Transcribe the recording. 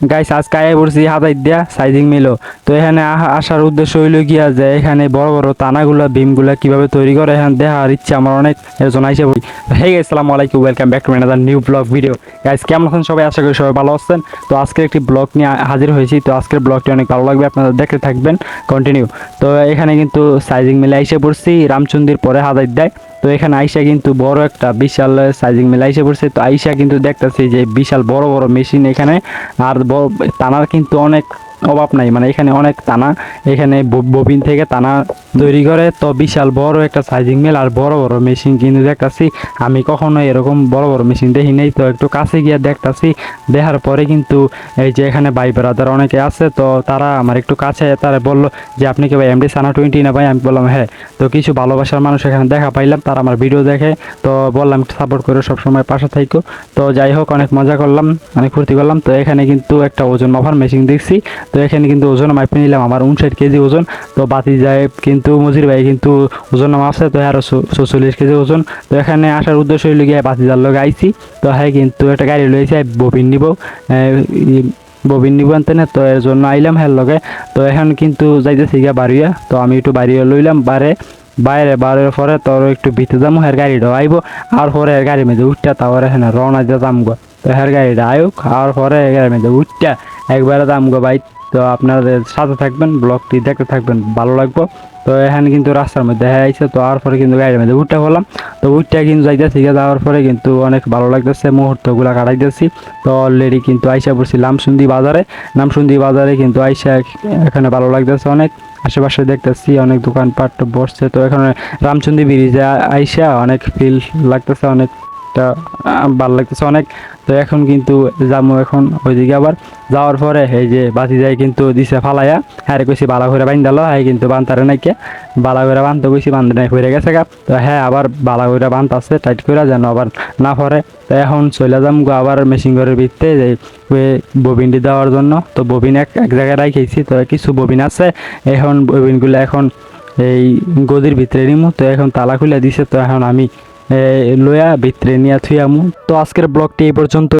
Guys, আজকে আয় পড়ছি হাতাই দিয়া, সাইজিং মিলো। তো এখানে আসার উদ্দেশ্য হইল গিয়া যে এখানে বড় বড় তানাগুলা বিমগুলা কীভাবে তৈরি করে, এখানে দেখার ইচ্ছা আমার অনেক এর জন্য আইসা পড়ি। হে আসসালামু আলাইকুম welcome back to ম্যানাদার new blog video guys কেমন আছেন সবাই? আশা করি সবাই ভালো আছেন। তো আজকের একটি ব্লগ নিয়ে হাজির হয়েছি। তো আজকের ব্লগটি অনেক ভালো লাগবে, আপনারা দেখতে থাকবেন। কন্টিনিউ তো এখানে কিন্তু সাইজিং মিলে আইসা পড়ছি রামচন্দির পরে হাজার দেয়। তো এখানে আইসা কিন্তু বড় একটা বিশাল সাইজিং মিল আইসা পড়ছে। তো আইসা কিন্তু দেখতেছি যে বিশাল বড় বড় মেশিন এখানে। আর টানার কিন্তু অনেক অভাব নাই। মানে এখানে অনেক টানা এখানে ববিন থেকে তানা তৈরি করে, তো বিশাল বড় একটা সাইজিং মিল আর বড় বড় মেশিন কিন্তু দেখতাছি। আমি কখনো এরকম বড় বড় মেশিন দেখি নাই, তো একটু কাছে গিয়ে দেখতাছি। দেখার পরে কিন্তু এই যে এখানে ভাই ব্রাদার অনেকে আছে, তো তারা আমার একটু কাছে তারা বলল যে, আপনি কি ভাই এমডি সানা টোয়েন্টি না ভাই? আমি বললাম হ্যাঁ। তো কিছু ভালোবাসার মানুষ এখানে দেখা পাইলাম, তারা আমার ভিডিও দেখে, তো বললাম সাপোর্ট করে, সবসময় পাশে থাইকো। তো যাই হোক, অনেক মজা করলাম, অনেক ফুর্তি করলাম। তো এখানে কিন্তু একটা ওজন মাপার মেশিন দেখছি। তো এখানে কিন্তু ওজন মাপে নিলাম, আমার উনষাট কেজি ওজন। তো বাতি যায় কিন্তু মজির ভাই কিন্তু ওজন মাপছে তো আরও চল্লিশ কেজি ওজন। তো এখানে আসার উদ্দেশ্য হইল গিয়ে বাতি যার লোক আইছি। তো হ্যাঁ কিন্তু একটা গাড়ি লইছে ববিন নিব। ববিন নিব আনতে না, তো এর জন্য আইলাম হ্যাঁ লগে। তো এখন কিন্তু যাইতেছি গিয়া বাড়িয়া তো আমি একটু বাড়িয়া লইলাম, বারে বাইরে বারের পরে তোর একটু ভিতরে যাব হের গাড়িটা আইব। আর পরে এর গাড়ির মধ্যে উঠটা তারপরে এখানে রওনা দিয়ে যাম গো তো হের গাড়িটা আয়ুক, আর পরে এর গাড়ির মধ্যে উঠটা, একবারে যাম গো বাইক তো আপনাদের সাথে থাকবেন, ব্লগটি দেখতে থাকবেন, ভালো লাগবো। তো এখানে কিন্তু রাস্তার মধ্যে হ্যাঁ আইছে তো আর পরে কিন্তু গাড়ির মধ্যে উঠটা বললাম। তো উঠটা কিন্তু যাইতেছি যাওয়ার পরে কিন্তু অনেক ভালো লাগতেছে, মুহূর্তগুলো কাটাইতেছি। তো অলরেডি কিন্তু আইসা পড়ছি লামসুন্দি বাজারে। নামসুন্দি বাজারে কিন্তু আইসা এখানে ভালো লাগতেছে অনেক। আশেপাশে দেখতেছি অনেক দোকানপাট বসছে, তো এখানে রামচন্দি ব্রিজে আইসা অনেক ফিল লাগতেছে অনেকটা আহ, ভালো লাগতেছে অনেক। তো এখন কিন্তু যাব এখন ওইদিকে আবার। যাওয়ার পরে এই যে বাতি যাই কিন্তু দিছে ফালাইয়া হ্যাঁ কইছি বালা করে বান্ধালো হ্যাঁ কিন্তু বান্তারে নাকি বালা করে বানতে কইছি বান্ধে নাই হয়ে গেছে গা। তো হ্যাঁ আবার বালা করে বানতাছে টাইট করে যেন আবার না পরে তো এখন চলে যাম গো আবার মেশিন ঘরের ভিতরে যে ববিনটি দেওয়ার জন্য। তো ববিন এক এক জায়গায় রাখেছি তো কিছু ববিন আছে। এখন ববিনগুলো এখন এই গদির ভিতরে নিমু তো এখন তালা খুলে দিছে তো এখন আমি এ, লইয়া ভিতরে নিয়ে থুয়ামু তো আজকের ব্লগটি এই পর্যন্ত